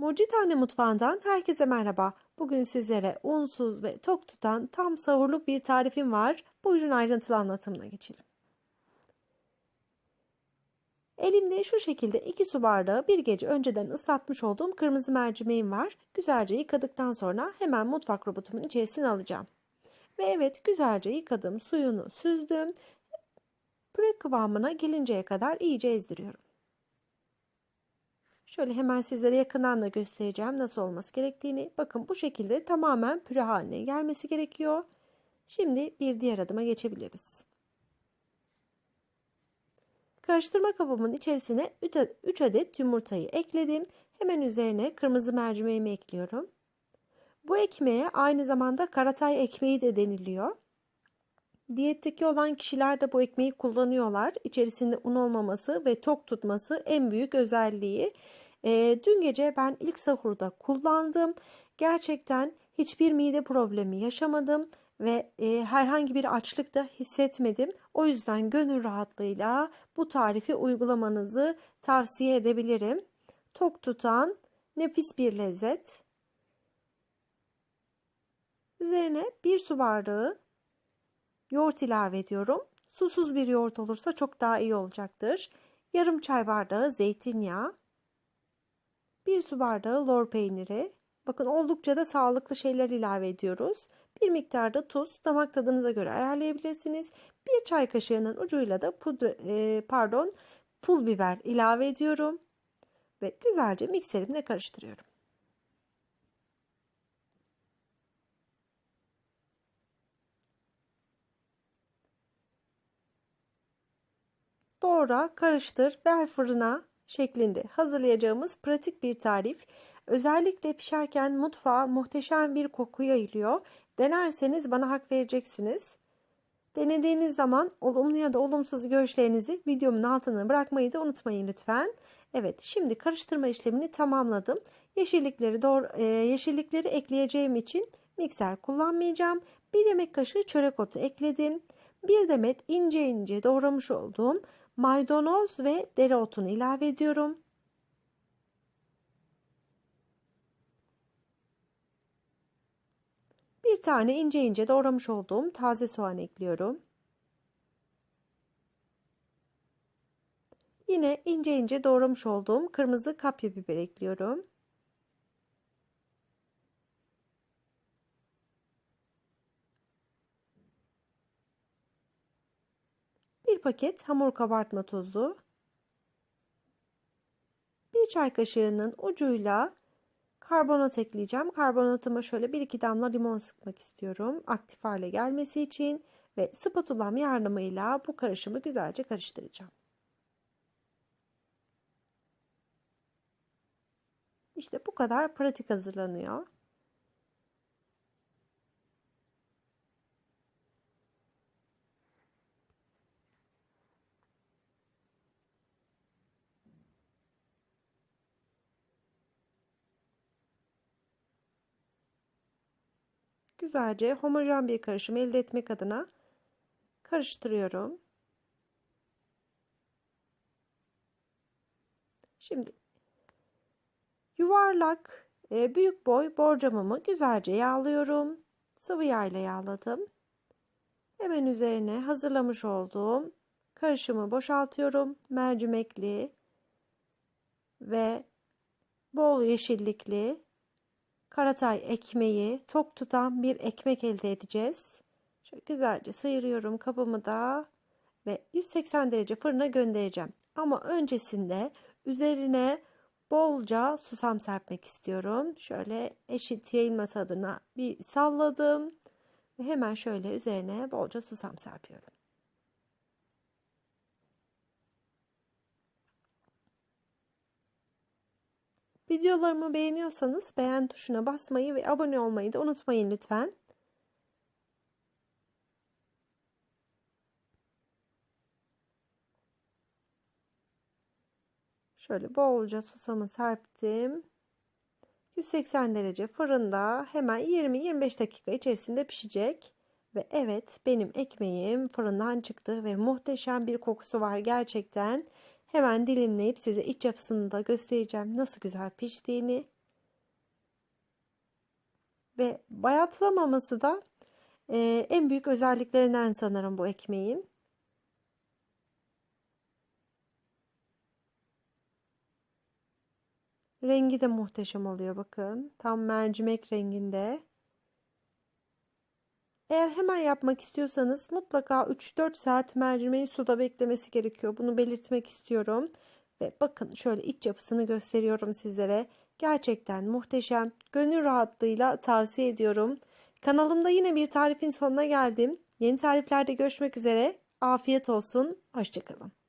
Mucitane Mutfağı'ndan herkese merhaba. Bugün sizlere unsuz ve tok tutan tam sahurluk bir tarifim var. Buyurun ayrıntılı anlatımına geçelim. Elimde şu şekilde 2 su bardağı bir gece önceden ıslatmış olduğum kırmızı mercimeğim var. Güzelce yıkadıktan sonra hemen mutfak robotumun içerisine alacağım. Ve evet güzelce yıkadım, suyunu süzdüm. Püre kıvamına gelinceye kadar iyice ezdiriyorum. Şöyle hemen sizlere yakından da göstereceğim nasıl olması gerektiğini. Bakın bu şekilde tamamen püre haline gelmesi gerekiyor. Şimdi bir diğer adıma geçebiliriz. Karıştırma kabımın içerisine 3 adet yumurtayı ekledim. Hemen üzerine kırmızı mercimeğimi ekliyorum. Bu ekmeğe aynı zamanda karatay ekmeği de deniliyor. Diyetteki olan kişiler de bu ekmeği kullanıyorlar. İçerisinde un olmaması ve tok tutması en büyük özelliği. E, dün gece ben ilk sahurda kullandım. Gerçekten hiçbir mide problemi yaşamadım ve e, herhangi bir açlık da hissetmedim. O yüzden gönül rahatlığıyla bu tarifi uygulamanızı tavsiye edebilirim. Tok tutan nefis bir lezzet. Üzerine bir su bardağı yoğurt ilave ediyorum. Susuz bir yoğurt olursa çok daha iyi olacaktır. Yarım çay bardağı zeytinyağı. Bir su bardağı lor peyniri. Bakın oldukça da sağlıklı şeyler ilave ediyoruz. Bir miktar da tuz damak tadınıza göre ayarlayabilirsiniz. Bir çay kaşığının ucuyla da pudra, e, pardon pul biber ilave ediyorum. Ve güzelce mikserimle karıştırıyorum. Doğra, karıştır, ver fırına şeklinde hazırlayacağımız pratik bir tarif. Özellikle pişerken mutfağa muhteşem bir koku yayılıyor. Denerseniz bana hak vereceksiniz. Denediğiniz zaman olumlu ya da olumsuz görüşlerinizi videomun altına bırakmayı da unutmayın lütfen. Evet şimdi karıştırma işlemini tamamladım. Yeşillikleri doğru, e, yeşillikleri ekleyeceğim için mikser kullanmayacağım. Bir yemek kaşığı çörek otu ekledim. Bir demet ince ince doğramış olduğum maydanoz ve dereotunu ilave ediyorum. Bir tane ince ince doğramış olduğum taze soğan ekliyorum. Yine ince ince doğramış olduğum kırmızı kapya biber ekliyorum. Bir paket hamur kabartma tozu. Bir çay kaşığının ucuyla karbonat ekleyeceğim. Karbonatıma şöyle bir iki damla limon sıkmak istiyorum. Aktif hale gelmesi için ve spatulam yardımıyla bu karışımı güzelce karıştıracağım. İşte bu kadar pratik hazırlanıyor. Güzelce homojen bir karışım elde etmek adına karıştırıyorum. Şimdi yuvarlak e, büyük boy borcamımı güzelce yağlıyorum. Sıvı yağ ile yağladım. Hemen üzerine hazırlamış olduğum karışımı boşaltıyorum. Mercimekli ve bol yeşillikli karatay ekmeği tok tutan bir ekmek elde edeceğiz. Şöyle güzelce sıyırıyorum kabımı da ve 180 derece fırına göndereceğim. Ama öncesinde üzerine bolca susam serpmek istiyorum. Şöyle eşit yayılması adına bir salladım ve hemen şöyle üzerine bolca susam serpiyorum. Videolarımı beğeniyorsanız beğen tuşuna basmayı ve abone olmayı da unutmayın lütfen. Şöyle bolca susamı serptim. 180 derece fırında hemen 20-25 dakika içerisinde pişecek. Ve evet benim ekmeğim fırından çıktı ve muhteşem bir kokusu var gerçekten. Hemen dilimleyip size iç yapısını da göstereceğim nasıl güzel piştiğini. Ve bayatlamaması da e, en büyük özelliklerinden sanırım bu ekmeğin. Rengi de muhteşem oluyor bakın. Tam mercimek renginde. Eğer hemen yapmak istiyorsanız mutlaka 3-4 saat mercimeğin suda beklemesi gerekiyor. Bunu belirtmek istiyorum. Ve bakın şöyle iç yapısını gösteriyorum sizlere. Gerçekten muhteşem. Gönül rahatlığıyla tavsiye ediyorum. Kanalımda yine bir tarifin sonuna geldim. Yeni tariflerde görüşmek üzere. Afiyet olsun. Hoşçakalın.